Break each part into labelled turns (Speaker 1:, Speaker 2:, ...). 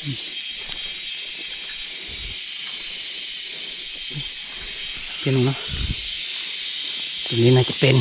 Speaker 1: พี่น้องเนาะตรงนี้น่าจะเป็น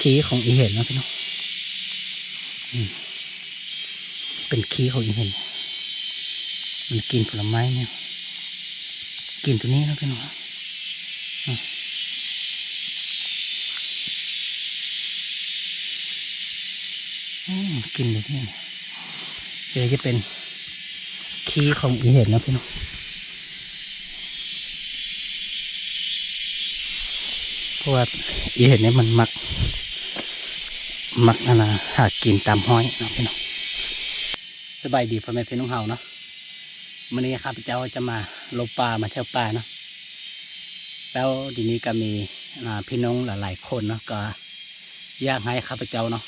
Speaker 1: ขี้ของอีเห็นนะพี่น้องเป็นขี้ของอีเห็น มันกินผลไม้เนี่ย กินตัวนี้นะพี่น้องอืมอืมกินเลยที่นี่ย เดี๋ยวจะเป็นขี้ของอีเห็นนะพี่น้องเพราะว่าอีเห็ดเนี่ยมันมัก มักอนนะหากินตามห้อยนะพี่น้องสบายดีพ่อแม่พี่น้องเฮาเนาะวันนี้ข้าพเจ้าจะมาลบป่ามาเที่ยวป่าเนาะแล้วดีนี้ก็มีพี่น้องหลายๆคนเนาะก็อยากให้ข้าพเจ้าเนาะ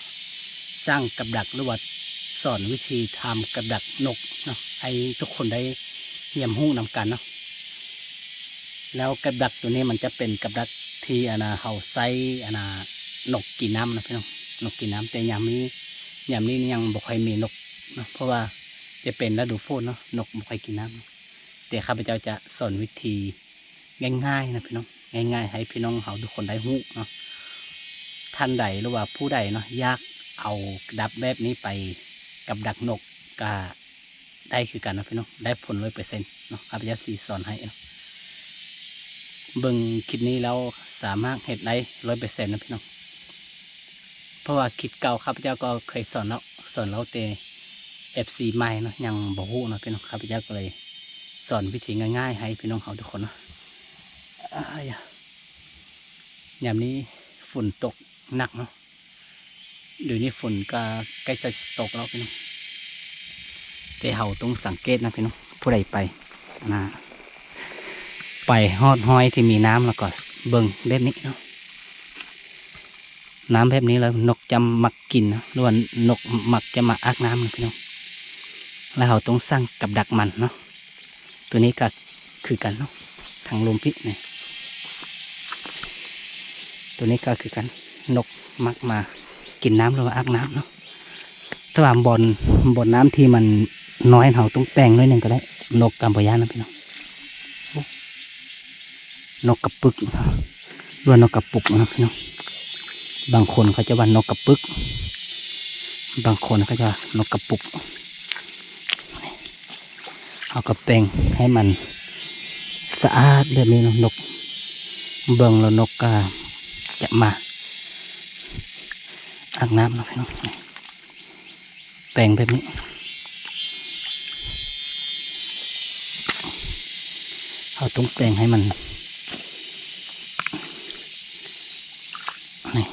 Speaker 1: สร้างกับดักหรือว่า สอนวิธีทำกับดักนกเนาะให้ทุกคนได้เยี่ยมหู้นำกันเนาะแล้วกับดักตัวนี้มันจะเป็นกับดักที่อนาเขาใส่อันานกกินน้ำนะพี่น้องนกกินน้ำแต่ยามนี้ยามนี้ยังบ่ค่อยมีนกเนาะเพราะว่าจะเป็นฤดูฝนเนาะนกบ่ค่อยกินน้ำแต่ข้าพเจ้าจะสอนวิธีง่ายๆนะพี่น้องง่ายๆ ให้พี่น้องเขาทุกคนได้หู้เนาะท่านใดหรือว่าผู้ใดเนาะยากเอาดับแบบนี้ไป กับดักนกก็ได้คือกันนะพี่น้องได้ผลร้อยเปอร์เซ็นต์เนาะข้าพเจ้าสีสอนให้เนาะเบิ่งคลิปนี้แล้วสามารถเห็ดได้ร้อยเปอร์เซ็นต์นะพี่น้องเพราะว่าคลิปเก่าข้าพเจ้าก็เคยสอนแล้วสอนแล้วแต่เอฟซีใหม่เนาะยังบ่ฮู้เนาะพี่น้องข้าพเจ้าก็เลยสอนวิธีง่ายๆ ให้พี่น้องเขาทุกคนเนาะอ้ายอะยามนี้ฝนตกหนักเนาะ เดี๋ยวนี้ฝนก็ใกล้จะตกแล้วพี่น้องแต่เฮาต้องสังเกตนะพี่น้องผู้ใดไปนะไปฮอดห้อยที่มีน้ำแล้วก็เบิ่งแบบนี้เนาะน้ำแบบนี้แล้วนกจะมักกินเนาะหรือว่านกมักจะมาอักน้ำนะพี่น้องแล้วเราต้องสร้างกับดักมันเนาะตัวนี้ก็คือกันเนาะทางลมพิษเนี่ยตัวนี้ก็คือกันนกมักมา กินน้ำหรือว่าอักน้ำเนาะถ้าว่าบอนบอนน้ำที่มันน้อยเราต้องแปลงน้อยหนึ่งก็ได้ นกกัมพูชานะพี่น้องนกกระปึกนะหรือว่านกกระปุกนะพี่น้องบางคนเขาจะว่านกกระปึก บางคนเขาจะนกกระปุก เอากระเปงให้มันสะอาดแบบนี้เนาะนก เบิ่งแล้วนกก็จะมา อาบน้ำนะพี่น้องแปลงแบบนี้เอาต้องแปลงให้มันนี่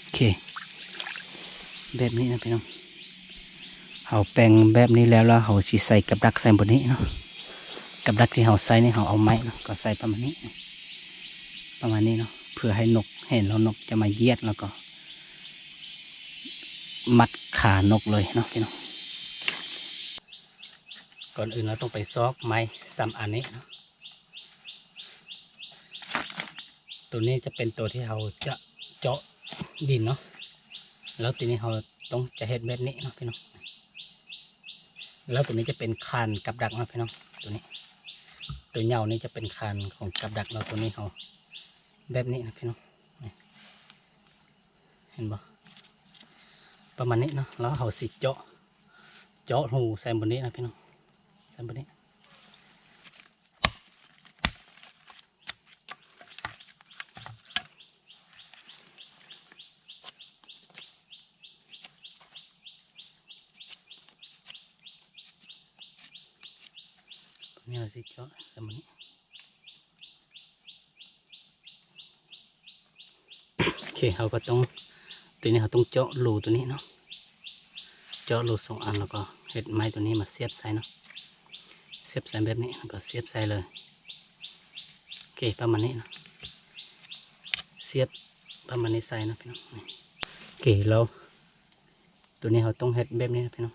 Speaker 1: โอเค แบบนี้นะพี่น้องเอาแปลงแบบนี้แล้วแล้วเราสิใส่กับดักใส่บนนี้เนาะกับดักที่เราใส่นี่เราเอาไม้เนาะก็ใส่ประมาณนี้ ประมาณนี้เนาะเพื่อให้นกเห็นแล้วนกจะมาเยียดแล้วก็ มัดขานกเลยเนาะพี่น้องก่อนอื่นเราต้องไปซอกไม้ซ้ำอันนี้เนาะตัวนี้จะเป็นตัวที่เราจะเจาะดินเนาะแล้วตัวนี้เราต้องจะเห็ดแบบนี้เนาะพี่น้องแล้วตัวนี้จะเป็นคานกับดักเนาะพี่น้องตัวนี้ ตัวเหย่านี่จะเป็นคานของกับดักเราตัวนี้เรา แบบนี้นะพี่น้องเห็นบ่ประมาณนี้เนาะแล้วเราสิเจาะ เจาะหูใส่บนนี้นะพี่น้องใส่บนนี้นี่เราสิเจาะสมุนโอ เคเราก็ต้องตัวนี้เราต้องเจาะรูตัวนี้เนาะเจาะรูสองอันแล้วก็เห็ดไม้ตัวนี้มาเสียบใส่เนาะเสียบใส่แบบนี้แล้วก็เสียบใส่เลยโอเคประมาณนี้เนาะเสียบประมาณนี้ใส่นะพี่น้องโอเคเราตัวนี้เราต้องเห็ดแบบนี้นะพี่น้อง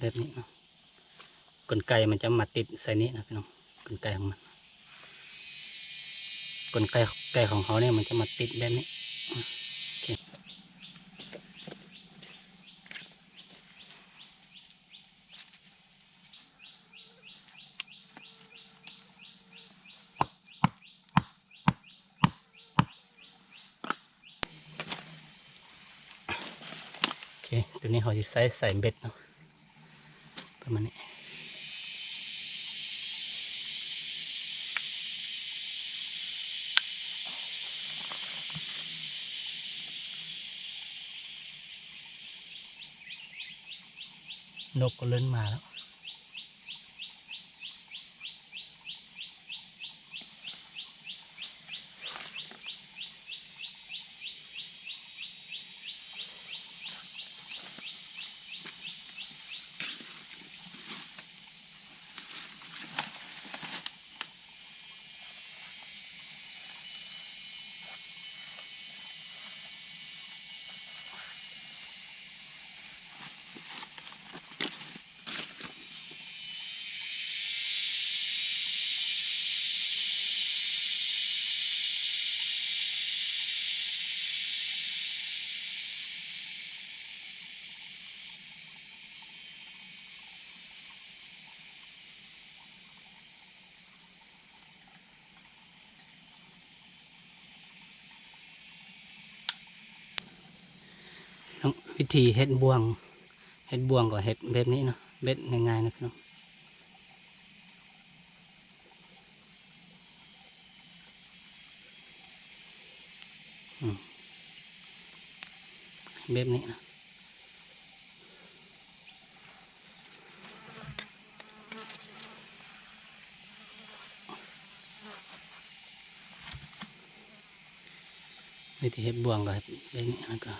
Speaker 1: แบบนี้เนาะกลไกมันจะมาติดใส่นี้นะพี่น้องกลไกของมัน กลไกไกของเขาเนี่ยมันจะมาติดแบบนี้ตัวนี้เขาจะใส่ใส่เบ็ดเนาะประมาณนี้ นกก็เล่นมาแล้ว วิธีเฮ็ดบวงเฮ็ดบวงก็เฮ็ดแบบนี้เนาะ เบ็ดง่ายๆนะพี่น้องอืมแบบนี้นะวิธีเฮ็ดบวงก็เฮ็ดแบบนี้แล้วก็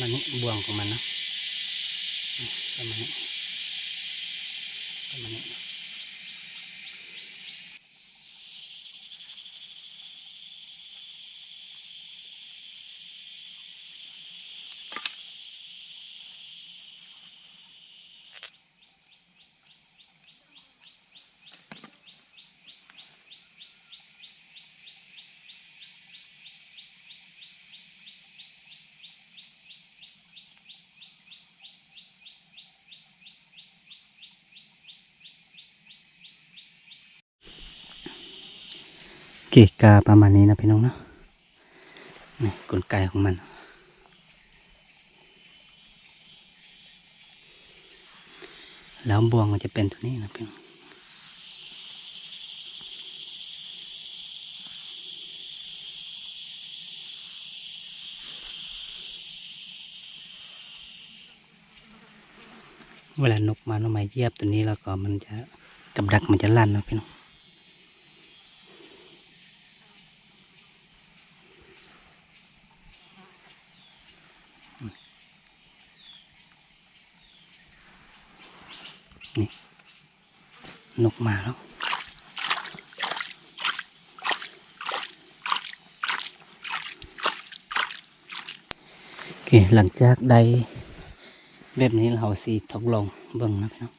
Speaker 1: ประมาณนี้บ่วงของมันนะอืมประมาณนี้ประมาณนี้นะ เกะกาประมาณนี้นะพี่น้องเนาะนี่กลไกของมัน แล้วบวงมันจะเป็นตัวนี้นะพี่น้องเวลานกมาน้องไม้เยียบตัวนี้แล้วก็มันจะกับดักมันจะลั่นนะพี่น้อง นกมาแล้วโอเคหลังจากได้แบบนี้เราสีทดลงเบิ่งนะพี่น้อง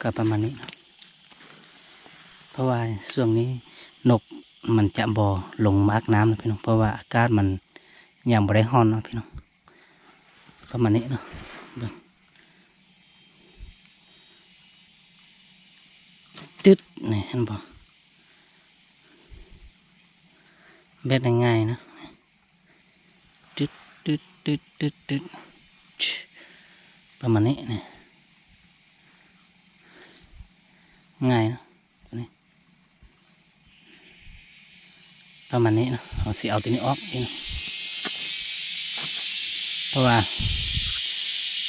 Speaker 1: ก็ประมาณนี้นะเพราะว่าช่วงนี้นกมันจะบอลงมากน้ำนะพี่น้องเพราะว่าอากาศมันยังบ่ได้ร้อนนะพี่น้องประมาณนี้เนาะเบิ่ง ตึ๊ดนี่เห็นบ่แบบง่ายๆนะตึ๊ดตึ๊ดตึ๊ดตึ๊ดตึ๊ดประมาณนี้นะง่ายนะนี้ประมาณนี้นะเอาสีเอาตัวนี้ออกนี่นะเพราะว่า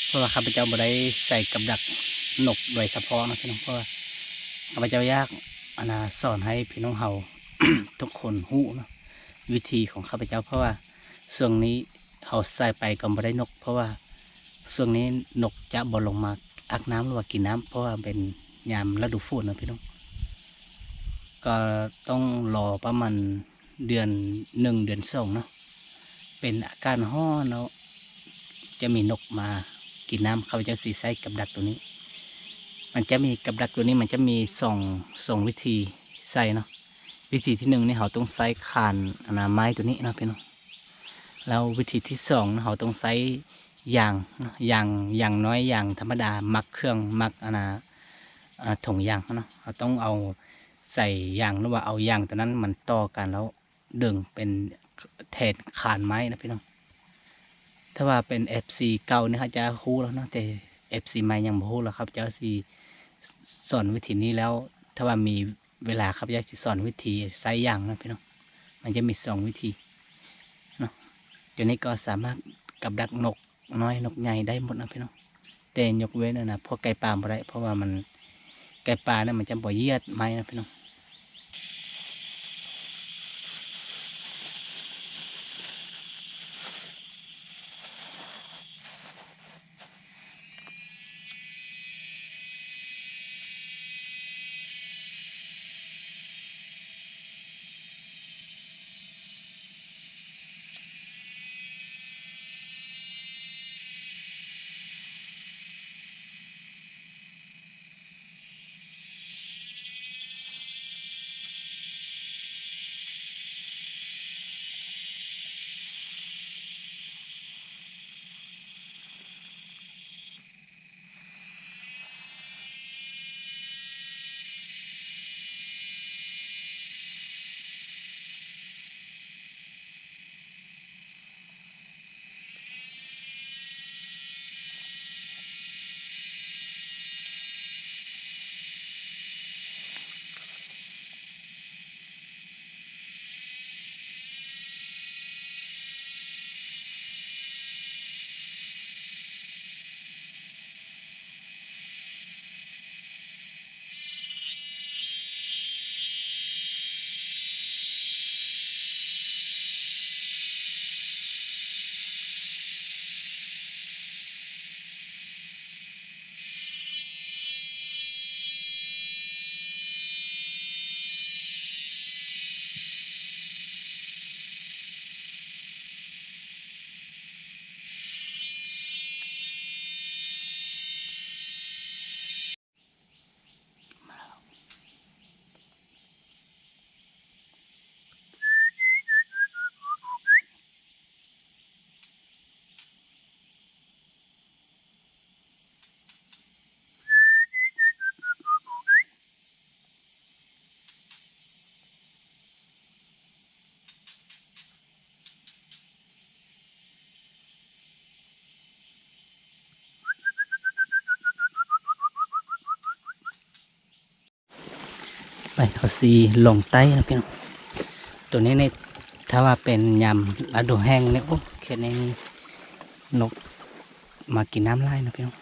Speaker 1: เพราะว่าข้าพเจ้าบ่ได้ใส่กับดักนกโดยเฉพาะนะพี่น้องเพราะว่า ข้าพเจ้ายากอนาสอนให้พี่น้องเฮา ทุกคนหู้เนาะวิธีของข้าพเจ้าเพราะว่าช่วงนี้เขาใส่ไปก็บ่ได้นก เพราะว่าช่วงนี้นกจะบ่ลงมาอักน้ำหรือว่ากินน้ำเพราะว่าเป็นยามฤดูฝนนะพี่น้องก็ต้องรอประมาณเดือนหนึ่งเดือนสองเนาะเป็นอาการห้อเนาะจะมีนกมากินน้ำเขาจะสีใส่กับดักตัวนี้ มันจะมีกับดักตัวนี้มันจะมีสองสองวิธีใส่เนาะวิธีที่หนึ่งนี่เขาต้องใส่คานอนาไม้ตัวนี้เนาะพี่น้องแล้ววิธีที่สองนะเขาต้องใส่ยางยางยางน้อยอยางธรรมดามักเครื่องมักอนาถุงยางเนาะเราต้องเอาใส่ยางหรือว่าเอายางตัวนั้นมันต่อกันแล้วดึงเป็นแทนคานไม้นะพี่น้องถ้าว่าเป็น FC เก่าเนี่ยเขาจะฮู้แล้วเนาะแต่ FC ใหม่ยังบ่ฮู้แล้วครับเจ้าสี สอนวิธีนี้แล้ว ถ้าว่ามีเวลาครับจะสิสอนวิธีไซอยางนะพี่น้องมันจะมีสองวิธีเนาะตัวนี้ก็สามารถกับดักนกน้อยนกใหญ่ได้หมดนะพี่น้องแต่ยกเว้นนะนะพวกไก่ป่าบ่ได้เพราะว่ามันไก่ป่าเนี่ยมันจะบ่เยียดไม้นะพี่น้อง ไปเอาซีลงใต้นะพี่น้องตัวนี้ในถ้าว่าเป็นยำฤดูแห้งเนี่ยโอ้แค่นี้นกมากินน้ำลายนะพี่น้อง